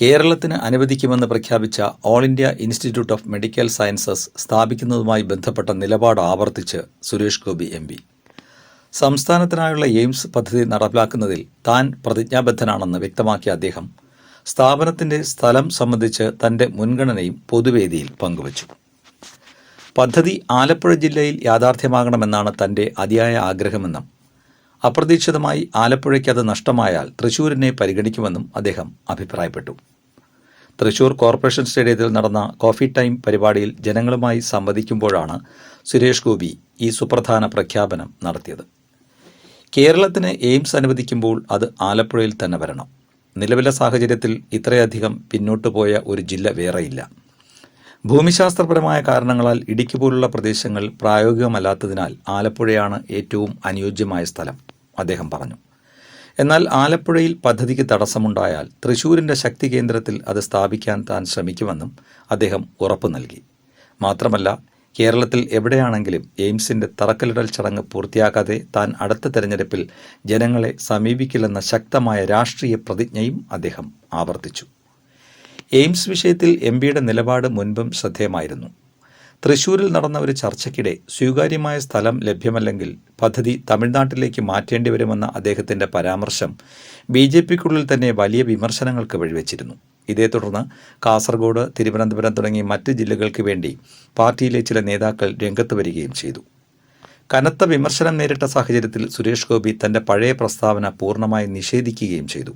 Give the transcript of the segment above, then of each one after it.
കേരളത്തിന് അനുവദിക്കുമെന്ന് പ്രഖ്യാപിച്ച all India institute of medical sciences സ്ഥാപിക്കുന്നതുമായി ബന്ധപ്പെട്ട നിലപാട് ആവർത്തിച്ച് സുരേഷ് ഗോപി എം പി സംസ്ഥാനത്തിനായുള്ള എയിംസ് പദ്ധതി നടപ്പിലാക്കുന്നതിൽ താൻ പ്രതിജ്ഞാബദ്ധനാണെന്ന് വ്യക്തമാക്കിയ അദ്ദേഹം സ്ഥാപനത്തിന്റെ സ്ഥലം സംബന്ധിച്ച് തന്റെ മുൻഗണനയും പൊതുവേദിയിൽ പങ്കുവച്ചു. പദ്ധതി ആലപ്പുഴ ജില്ലയിൽ യാഥാർത്ഥ്യമാകണമെന്നാണ് തന്റെ അതിയായ ആഗ്രഹമെന്നും അപ്രതീക്ഷിതമായി ആലപ്പുഴയ്ക്ക് അത് നഷ്ടമായാൽ തൃശൂരിനെ പരിഗണിക്കുമെന്നും അദ്ദേഹം അഭിപ്രായപ്പെട്ടു. തൃശൂർ കോർപ്പറേഷൻ സ്റ്റേഡിയത്തിൽ നടന്ന കോഫി ടൈം പരിപാടിയിൽ ജനങ്ങളുമായി സംവദിക്കുമ്പോഴാണ് സുരേഷ് ഗോപി ഈ സുപ്രധാന പ്രഖ്യാപനം നടത്തിയത്. കേരളത്തിന് എയിംസ് അനുവദിക്കുമ്പോൾ അത് ആലപ്പുഴയിൽ തന്നെ വരണം. നിലവിലെ സാഹചര്യത്തിൽ ഇത്രയധികം പിന്നോട്ടു പോയ ഒരു ജില്ല വേറെയില്ല. ഭൂമിശാസ്ത്രപരമായ കാരണങ്ങളാൽ ഇടുക്കി പോലുള്ള പ്രദേശങ്ങൾ പ്രായോഗികമല്ലാത്തതിനാൽ ആലപ്പുഴയാണ് ഏറ്റവും അനുയോജ്യമായ സ്ഥലം അദ്ദേഹം പറഞ്ഞു. എന്നാൽ ആലപ്പുഴയിൽ പദ്ധതിക്ക് തടസ്സമുണ്ടായാൽ തൃശൂരിന്റെ ശക്തി കേന്ദ്രത്തിൽ അത് സ്ഥാപിക്കാൻ താൻ ശ്രമിക്കുമെന്നും അദ്ദേഹം ഉറപ്പു നൽകി. മാത്രമല്ല കേരളത്തിൽ എവിടെയാണെങ്കിലും എയിംസിന്റെ തറക്കല്ലിടൽ ചടങ്ങ് പൂർത്തിയാക്കാതെ താൻ അടുത്ത തെരഞ്ഞെടുപ്പിൽ ജനങ്ങളെ സമീപിക്കില്ലെന്ന ശക്തമായ രാഷ്ട്രീയ പ്രതിജ്ഞയും അദ്ദേഹം ആവർത്തിച്ചു. എയിംസ് വിഷയത്തിൽ എം പിയുടെ നിലപാട് മുൻപും ശ്രദ്ധേയമായിരുന്നു. തൃശൂരിൽ നടന്ന ഒരു ചർച്ചയ്ക്കിടെ സ്വീകാര്യമായ സ്ഥലം ലഭ്യമല്ലെങ്കിൽ പദ്ധതി തമിഴ്നാട്ടിലേക്ക് മാറ്റേണ്ടി വരുമെന്ന അദ്ദേഹത്തിന്റെ പരാമർശം ബി ജെ പിക്കുള്ളിൽ തന്നെ വലിയ വിമർശനങ്ങൾക്ക് വഴിവെച്ചിരുന്നു. ഇതേ തുടർന്ന് കാസർഗോഡ് തിരുവനന്തപുരം തുടങ്ങി മറ്റ് ജില്ലകൾക്ക് വേണ്ടി പാർട്ടിയിലെ ചില നേതാക്കൾ രംഗത്ത് വരികയും ചെയ്തു. കനത്ത വിമർശനം നേരിട്ട സാഹചര്യത്തിൽ സുരേഷ് ഗോപി തന്റെ പഴയ പ്രസ്താവന പൂർണമായി നിഷേധിക്കുകയും ചെയ്തു.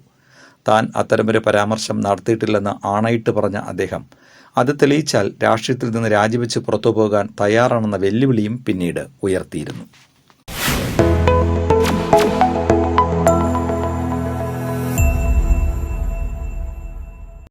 താൻ അത്തരമൊരു പരാമർശം നടത്തിയിട്ടില്ലെന്ന് ആണയിട്ട് പറഞ്ഞ അദ്ദേഹം അത് തെളിയിച്ചാൽ രാഷ്ട്രീയത്തിൽ നിന്ന് രാജിവെച്ച് പുറത്തു പോകാൻ തയ്യാറാണെന്ന വെല്ലുവിളിയും പിന്നീട് ഉയർത്തിയിരുന്നു